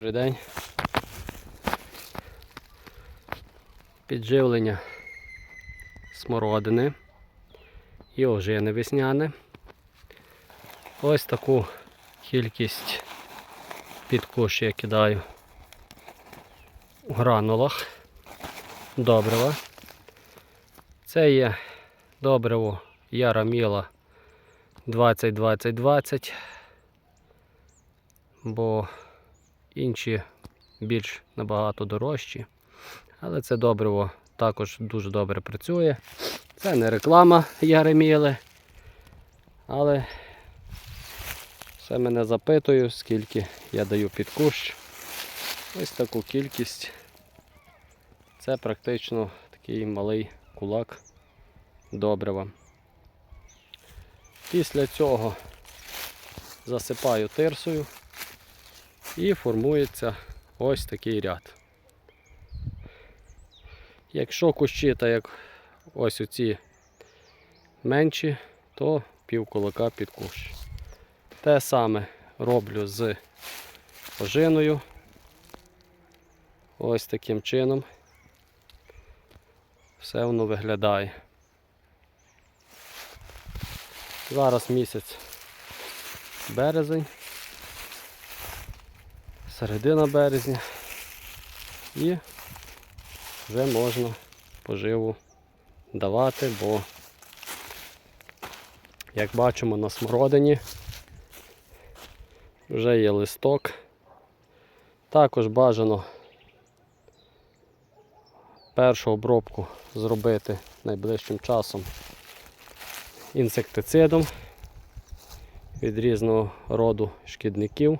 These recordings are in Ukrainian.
Добрий день. Підживлення смородини і ожини весняне. Ось таку кількість під куш я кидаю у гранулах добрива. Це є добриво Яраміла 20-20-20, бо інші більш набагато дорожчі. Але це добриво також дуже добре працює. Це не реклама Яреміли. Але все мене запитую, скільки я даю під кущ. Ось таку кількість. Це практично такий малий кулак добрива. Після цього засипаю тирсою і формується ось такий ряд. Якщо кущі, так як ось оці менші, то пів кулака під кущ. Те саме роблю з ожиною. Ось таким чином. Все воно виглядає. Зараз місяць березень, середина березня і вже можна поживу давати, бо, як бачимо на смородині, вже є листок. Також бажано першу обробку зробити найближчим часом інсектицидом від різного роду шкідників.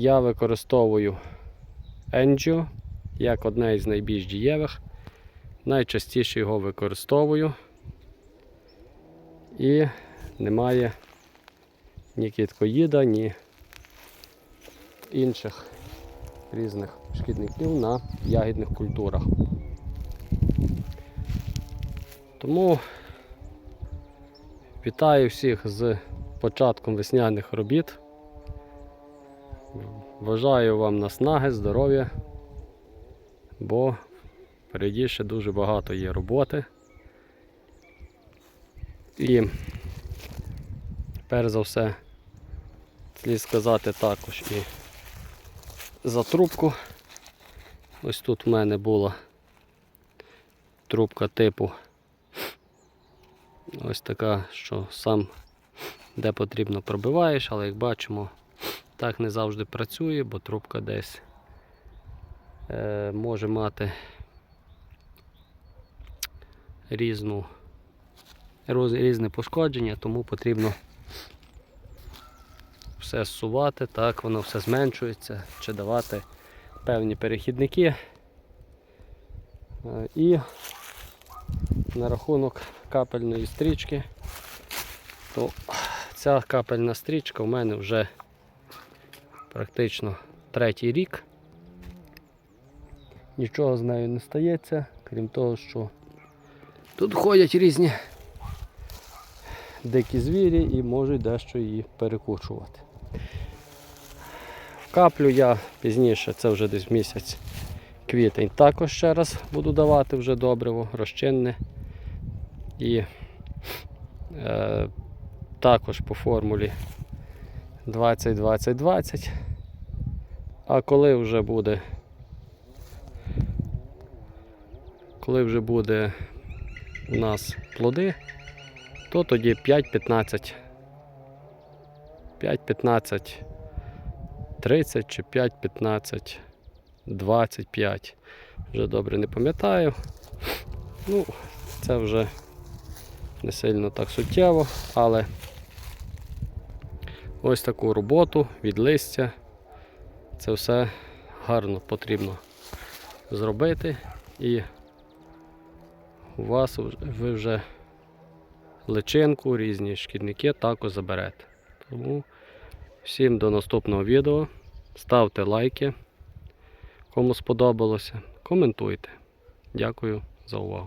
Я використовую Енджіо як одне із найбільш дієвих. Найчастіше його використовую і немає ні кіткоїда, ні інших різних шкідників на ягідних культурах. Тому вітаю всіх з початком весняних робіт. Бажаю вам наснаги, здоров'я, бо впереді ще дуже багато є роботи. І перш за все слід сказати також і за трубку. Ось тут в мене була трубка типу ось така, що сам де потрібно пробиваєш, але як бачимо, так не завжди працює, бо трубка десь е, може мати різну, роз- різне пошкодження, тому потрібно все зсувати, так воно все зменшується, чи давати певні перехідники. Е, І на рахунок капельної стрічки, то ця капельна стрічка у мене вже практично третій рік. Нічого з нею не стається, крім того, що тут ходять різні дикі звірі і можуть дещо її перекучувати. В каплю я пізніше, це вже десь місяць квітень, також ще раз буду давати вже добриво, розчинне. І е, також по формулі 20-20-20. А коли вже буде, коли вже буде у нас плоди, то тоді 5-15. 5-15, 30 чи 5-15, 25. Вже добре не пам'ятаю. Ну, це вже не сильно так суттєво, але ось таку роботу від листя. Це все гарно потрібно зробити і у вас ви вже личинку, різні шкідники також заберете. Тому всім до наступного відео. Ставте лайки, кому сподобалося, коментуйте. Дякую за увагу.